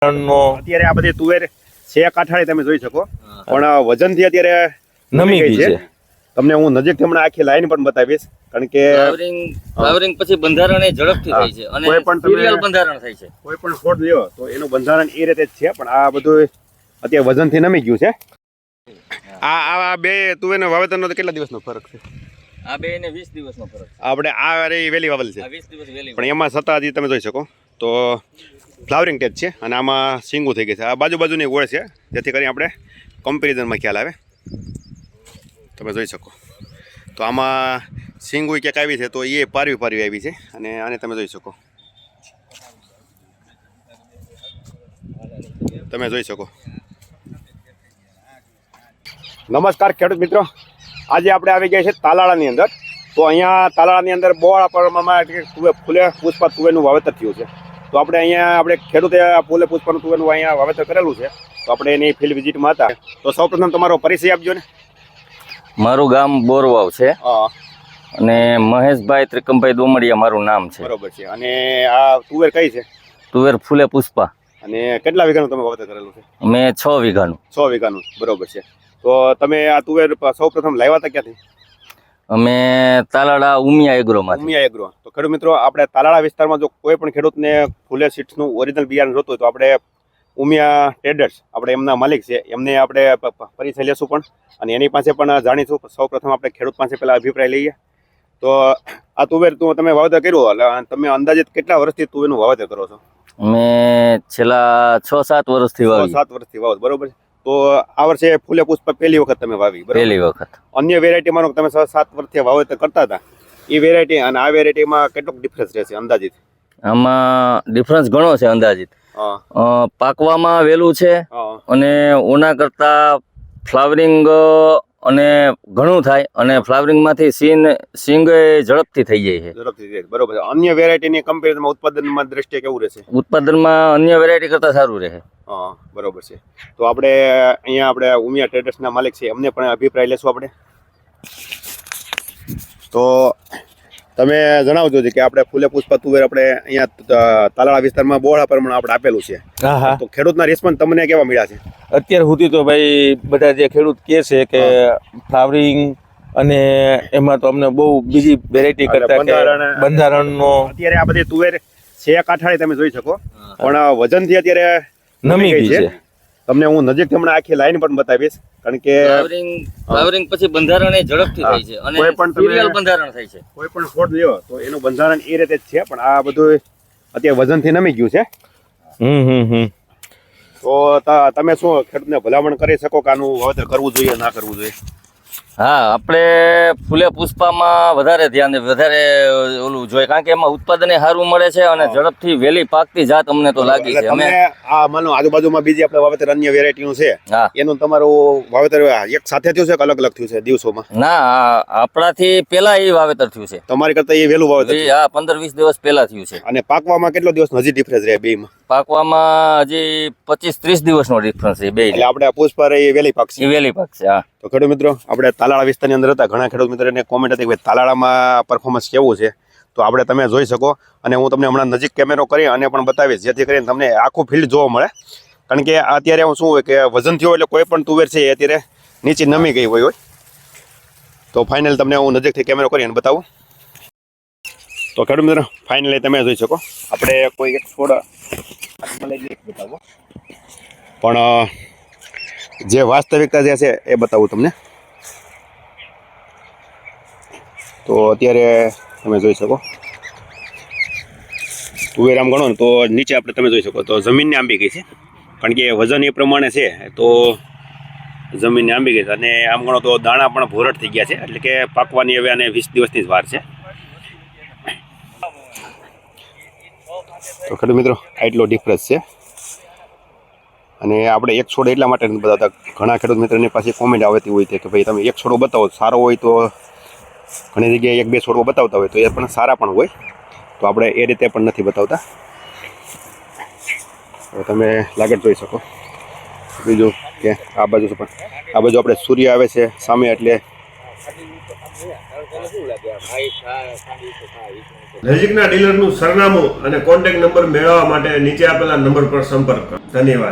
નો અત્યારે આ બધી તુવેર છે કાંઠાળી તમે જોઈ શકો. પણ વજનથી અત્યારે નમી ગઈ છે. તમને હું નજીકથી હમણાં આખી લાઈન પણ બતાવીશ કારણ કે ફ્લાવરિંગ પછી બંધારણ એ ઝડપથી થાય છે અને કોઈ પણ સિરિયલ બંધારણ થાય છે. કોઈ પણ છોડ લ્યો તો એનું બંધારણ એ રીતે જ છે પણ આ બધું અત્યારે વજનથી નમી ગયું છે. આ આ બે તુવેરનો વાવેતરનો તો કેટલા દિવસનો ફરક છે? આ બે ને વીસ દિવસનો ફરક છે. આપણે આ વેલી વાવેલ છે. આ વીસ દિવસ વેલી પણ એમાં છતાં તમે જોઈ શકો. તો ફ્લાવરિંગ ટેપ છે અને આમાં સિંગું થઈ ગઈ છે. આ બાજુ બાજુની ગોળ છે. જેથી કરીને આપણે કમ્પેરિઝનમાં ખ્યાલ આવે. તમે જોઈ શકો. તો આમાં સિંગું ક્યાંક આવી છે, તો એ પારવી પારવી આવી છે અને આને તમે જોઈ શકો. તમે જોઈ શકો. નમસ્કાર ખેડૂત મિત્રો. આજે આપણે આવી ગયા છે તાલાળાની અંદર. તો અહીંયા તાલાળાની અંદર બોળ પ્રમાણમાં ફૂલે પુષ્પા તુવેરનું વાવેતર થયું છે. તો આપણે અહીંયા આપણે ખેડૂતે આ ફૂલે પુષ્પાનું તુવેરનું અહીંયા વાવેતર કરેલું છે. તો આપણે એની ફિલ્ડ વિઝિટમાં હતા. તો સૌપ્રથમ તમારો પરિચય આપજો ને. મારું ગામ બોરવાવ છે. અને મહેશભાઈ ત્રિકમભાઈ દોમડિયા મારું નામ છે. બરોબર છે. અને આ તુવેર કઈ છે? તુવેર ફૂલે પુષ્પા. અને કેટલા વીઘાનું તમે વાવેતર કરેલું છે? મેં છ વીઘાનું. છ વીઘાનું. બરોબર છે. તો તમે આ તુવેર સૌપ્રથમ લાવ્યા હતા ક્યાંથી? અમે તાલાળા ઉમિયા એગ્રોમાંથી. ઉમિયા એગ્રો. તો ખેડૂત મિત્રો આપણે તાલાળા વિસ્તારમાં જો કોઈ પણ ખેડૂતને ફૂલે સીટ્સનું ઓરિજિનલ બિયારણ જોતું હોય તો આપણે ઉમિયા ટ્રેડર્સ આપણે એમના માલિક છે એમને આપણે પરિચય લેશું પણ. અને એની પાસે પણ જાણીશું. સૌ પ્રથમ આપણે ખેડૂત પાસે પેલા અભિપ્રાય લઈએ. તો આ તુવેર તું તમે વાવેતર કર્યું એટલે તમે અંદાજિત કેટલા વર્ષથી તુવેરનું વાવેતર કરો છો? મેં છેલ્લા છ સાત વર્ષથી છ સાત વર્ષથી વાવ બરોબર છે. તો આ વર્ષે ફૂલે પુષ્પ પહેલી વખત તમે વાવી પહેલી વખત. અન્ય વેરાયટી માનો તમે છ સાત વર્ષથી વાવેતર કરતા હતા. એ વેરાયટી અને આ વેરાયટીમાં કેટલોક ડિફરન્સ રહેશે અંદાજિત? આમાં ડિફરન્સ ઘણો છે અંદાજિત. પાકવામાં વહેલું છે અને ઓના કરતાં ફ્લાવરિંગ અને ઘણું થાય અને ફ્લાવરિંગમાંથી સીન સિંગ ઝડપથી થઈ જાય છે. ઝડપથી. બરોબર અન્ય વેરાયટીની કમ્પેરિઝનમાં ઉત્પાદનમાં દ્રષ્ટિએ કેવું રહેશે? ઉત્પાદનમાં અન્ય વેરાયટી કરતાં સારું રહે. હા બરોબર છે. તો આપણે અહીંયા આપણે ઉમિયા ટ્રેડર્સના માલિક છે એમને પણ અભિપ્રાય લેશું આપણે. તો તમે જણાવજો છે કે આપણે ફૂલે પુષ્પા તુવેર આપણે અહીંયા તાલાળા વિસ્તારમાં બોળા પ્રમાણે આપણે આપેલું છે. તો ખેડૂતના રિસ્પોન્સ તમને કેવા મળ્યા છે? અત્યાર સુધી તો ભાઈ બધા જે ખેડૂત કહે છે કે ફ્લાવરિંગ અને એમાં તો અમને બહુ બીજી વેરાયટી કરતા કે બંધારણ- બંધારણનો અત્યારે આ બધી તુવેર છે કાંઠાળી તમે જોઈ શકો. પણ વજનથી અત્યારે નમી ગઈ છે. તમને હું નજીક હમણાં આખી લાઈન પણ બતાવીશ. કારણ કે ફ્લાવરિંગ પછી બંધારણ એ ઝડપથી થાય છે અને કોઈ પણ સિરિયલ બંધારણ થાય છે. કોઈ પણ છોડ લ્યો તો એનું બંધારણ એ રીતે જ છે પણ આ બધું અત્યારે વજનથી નમી ગયું છે. હમ હમ હમ. તો તમે શું ખેડૂતને ભલામણ કરી શકો કે આનું વાવેતર કરવું જોઈએ ના કરવું જોઈએ? હા આપણે ફૂલે પુષ્પામાં વધારે ધ્યાન વધારે ઓલું જોઈએ કારણ કે એમાં ઉત્પાદન સારું મળે છે અને ઝડપથી વહેલી પાકતી જાત અમને તો લાગી છે. અમે આ માનો આજુબાજુમાં બીજી આપણે વાવેતર અન્ય વેરાયટીનું છે હા. એનું તમારું વાવેતર એક સાથે થયું છે કે અલગ અલગ થયું છે દિવસોમાં? ના આપણાથી પેલા એ વાવેતર થયું છે. તમારી કરતા એ વહેલું વાવેતર. હા પંદર વીસ દિવસ પહેલા થયું છે. અને પાકવામાં કેટલો દિવસ હજી ડિફરન્સ રહે બેમાં પાકવામાં હજી પચીસ ત્રીસ દિવસનો ડિફરન્સ છે બે એટલે આપણે આ પુષ્પા એ વહેલી પાક છે. વહેલી પાક છે હા. તો ખેડૂત મિત્રો આપણે તાલાળા વિસ્તારની અંદર હતા. ઘણા ખેડૂત મિત્રોને કોમેન્ટ હતી કે તાલાળામાં પરફોર્મન્સ કેવું છે? તો આપણે તમે જોઈ શકો અને હું તમને હમણાં નજીક કેમેરો કરી અને પણ બતાવીશ. જેથી કરીને તમને આખું ફિલ્ડ જોવા મળે. કારણ કે અત્યારે હું શું હોય કે વજન થયો એટલે કોઈ પણ તુવેર છે એ અત્યારે નીચે નમી ગઈ હોય હોય. તો ફાઇનલ તમને હું નજીકથી કેમેરો કરી અને બતાવું. તો ખેડૂત મિત્રો ફાઇનલી તમે જોઈ શકો. આપણે કોઈ એક છોડ બતાવો. પણ જે વાસ્તવિકતા જે છે એ બતાવું તમને. તો અત્યારે તમે જોઈ શકો. ઉવેરામ ગણો ને તો નીચે આપણે તમે જોઈ શકો. તો જમીનને આંબી ગઈ છે. કારણ કે વજન એ પ્રમાણે છે, તો જમીનને આંબી ગઈ છે. અને આમ ગણો તો દાણા પણ ભોરટ થઈ ગયા છે. એટલે કે પાકવાની હવે આને વીસ દિવસની જ વાર છે. તો ખેડૂત મિત્રો, આટલો ડિફરન્સ છે. અને આપણે એક છોડ એટલા માટે નથી બતાવતા. ઘણા ખેડૂત મિત્રોની પાસે કોમેન્ટ આવતી હોય છે કે ભાઈ તમે એક છોડો બતાવો. સારો હોય તો ઘણી જગ્યાએ એક બે છોડવા બતાવતા હોય તો એ પણ સારા પણ હોય. તો આપણે એ રીતે પણ નથી બતાવતા. હવે તમે લાગત જોઈ શકો. બીજું કે આ બાજુ પણ, આ બાજુ આપણે સૂર્ય આવે છે સામે એટલે નજીકના ડીલરનું સરનામું અને કોન્ટેક્ટ નંબર મેળવવા માટે નીચે આપેલા નંબર પર સંપર્ક કરો. ધન્યવાદ.